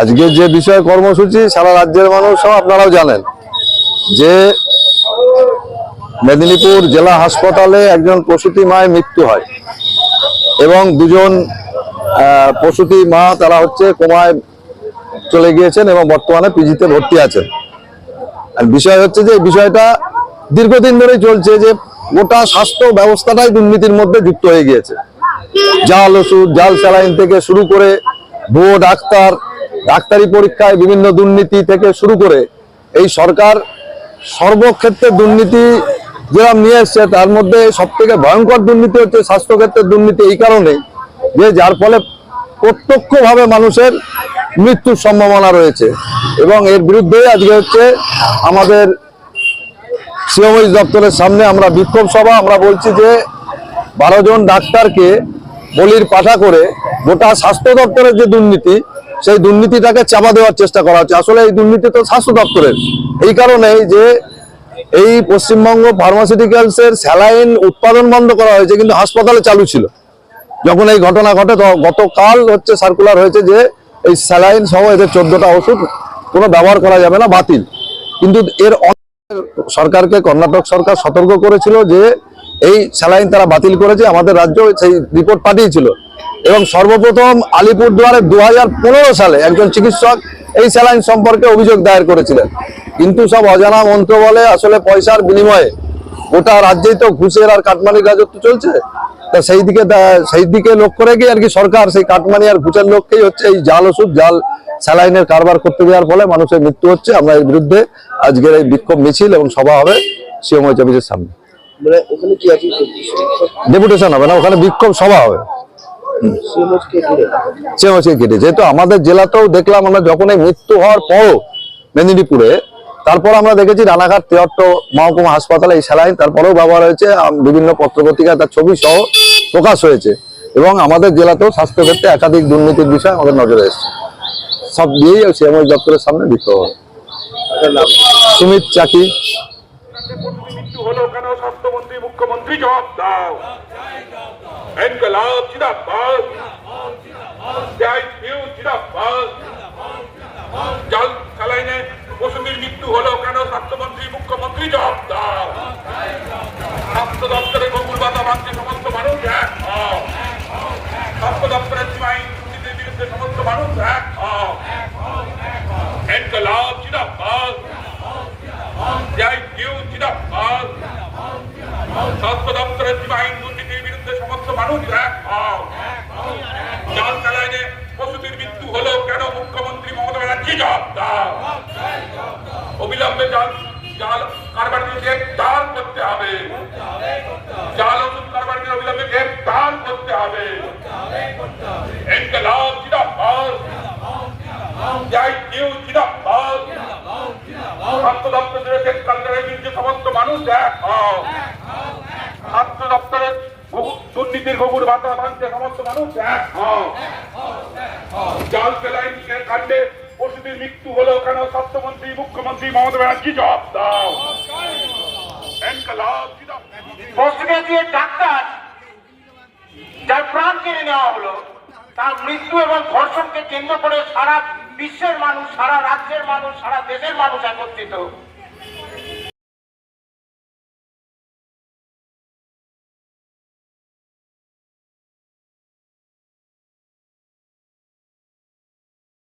আজকে যে বিষয় কর্মসূচি, সারা রাজ্যের মানুষ আপনারাও জানেন যে মেদিনীপুর জেলা হাসপাতালে একজন প্রসূতি মায়ের মৃত্যু হয় এবং দুজন প্রসূতি মা তারা হচ্ছে কোমায় চলে গিয়েছেন এবং বর্তমানে পিজিতে ভর্তি আছেন। আর বিষয় হচ্ছে যে বিষয়টা দীর্ঘদিন ধরেই চলছে যে গোটা স্বাস্থ্য ব্যবস্থাটাই দুর্নীতির মধ্যে যুক্ত হয়ে গিয়েছে। জাল ওষুধ, জাল স্যালাইন থেকে শুরু করে ভুয়ো ডাক্তার ডাক্তারি পরীক্ষায় বিভিন্ন দুর্নীতি থেকে শুরু করে এই সরকার সর্বক্ষেত্রে দুর্নীতি যেরকম নিয়ে এসছে, তার মধ্যে সব থেকে ভয়ঙ্কর দুর্নীতি হচ্ছে স্বাস্থ্যক্ষেত্রের দুর্নীতি এই কারণে যে যার ফলে প্রত্যক্ষভাবে মানুষের মৃত্যুর সম্ভাবনা রয়েছে। এবং এর বিরুদ্ধে আজকে হচ্ছে আমাদের সিএমএইচ দপ্তরের সামনে আমরা বিক্ষোভ সভা, আমরা বলছি যে বারো জন ডাক্তারকে বলির পাঠা করে গোটা স্বাস্থ্য দপ্তরের যে দুর্নীতি সেই দুর্নীতিটাকে চাপা দেওয়ার চেষ্টা করা হচ্ছে। আসলে এই দুর্নীতি তো স্বাস্থ্য দপ্তরের। এই কারণেই যে এই পশ্চিমবঙ্গ ফার্মাসিউটিক্যালস এর স্যালাইন উৎপাদন বন্ধ করা হয়েছে, কিন্তু হাসপাতালে চালু ছিল। যখন এই ঘটনা ঘটে গতকাল হচ্ছে সার্কুলার হয়েছে যে এই স্যালাইন সহ এদের চোদ্দটা ওষুধ কোনো ব্যবহার করা যাবে না, বাতিল। কিন্তু এর সরকারকে, কর্ণাটক সরকার সতর্ক করেছিল যে এই স্যালাইন তারা বাতিল করেছে, আমাদের রাজ্য সেই রিপোর্ট পাঠিয়েছিল। এবং সর্বপ্রথম আলিপুরদুয়ারে দু হাজার পনেরো সালে একজন চিকিৎসক এই স্যালাইন সম্পর্কে অভিযোগ দায়ের করেছিলেন। কিন্তু সব অজানা মন্ত্র বলে আসলে পয়সার বিনিময়ে গোটা রাজ্যেই তো ঘুষের আর কাটমানির রাজত্ব চলছে। তা সেই দিকে সেই দিকে লক্ষ্য রেখে আর কি সরকার সেই কাটমানি আর ঘুষের লক্ষ্যেই হচ্ছে এই জাল ওষুধ জাল স্যালাইনের কারবার করতে দেওয়ার ফলে মানুষের মৃত্যু হচ্ছে। আমরা এর বিরুদ্ধে আজকের এই বিক্ষোভ মিছিল এবং সভা হবে সিএমওইচ অফিসের সামনে। মানে ওখানে কি আছে? ডেপুটেশন হবে না ওখানে বিক্ষোভ সভা হবে। সিএমএসকে ঘিরে সিএমওইচ কেটে যেহেতু আমাদের জেলাতেও দেখলাম আমরা যখন মৃত্যু হওয়ার পরও মেদিনীপুরে, তারপর আমরা দেখেছি রানাঘাট তেহট্ট মহকুমা হাসপাতালে এই স্যালাইন, তারপরেও ব্যবহার হয়েছে বিভিন্ন পত্রপত্রিকায় তার ছবি সহ প্রকাশ হয়েছে এবং আমাদের জেলাতেও স্বাস্থ্যক্ষেত্রে একাধিক দুর্নীতির বিষয় আমাদের নজরে এসেছে। সব দিয়েই সিএমওইচ দপ্তরের সামনে বিক্ষোভ সুমিত চাকি মৃত্যু হলো কেন স্বাস্থ্যমন্ত্রী মুখ্যমন্ত্রী জবাব দাও। ইনকলাব জিন্দাবাদ। জিন্দাবাদ। জল চালাইনে পশুদের মৃত্যু হলো কেন? স্বাস্থ্যমন্ত্রী, মুখ্যমন্ত্রী জবাব দাও। স্বাস্থ্য দপ্তরে গোকুল বাতা ভাঙছে, সমস্ত মানুষ এক স্বাস্থ্য দপ্তরের দুর্নীতির বিরুদ্ধে সমস্ত মানুষ এক হও। ইনকলাব জিন্দাবাদ জয় হিউ জিন্দাবাদ স্বাস্থ্য দপ্তরের সীমাহীন দুর্নীতির বিরুদ্ধে সমস্ত মানুষ এক হও। জাল চালাইনে পশুদের মৃত্যু হলো কেন মুখ্যমন্ত্রী মমতা ব্যানার্জি জবাব দাও। অবিলম্বে জাল জাল কারবারকে গ্রেপ্তার করতে হবে। জাল ওষুধ কারবারকে অবিলম্বে গ্রেপ্তার করতে হবে। ইনকলাব জিন্দাবাদ। জয় হিউ জিন্দাবাদ। স্বাস্থ্য দপ্তরের সমস্ত মানুষ এক হও স্বাস্থ্য দপ্তরের ঘুঘু- দুর্নীতির ঘুঘুর ভাতা ভাঙছে সমস্ত মানুষ। এক হও। জাল সেলাইন কাণ্ডে। পশুদের মৃত্যু হলো কেন? স্বাস্থ্যমন্ত্রী মুখ্যমন্ত্রী মমতা ব্যানার্জি জবাব দাও। ডাক্তার যার প্রাণ কেড়ে নেওয়া হলো তার মৃত্যু এবং ধর্ষণকে কেন্দ্র করে সারা বিশ্বের মানুষ সারা রাজ্যের মানুষ সারা দেশের মানুষ একত্রিত।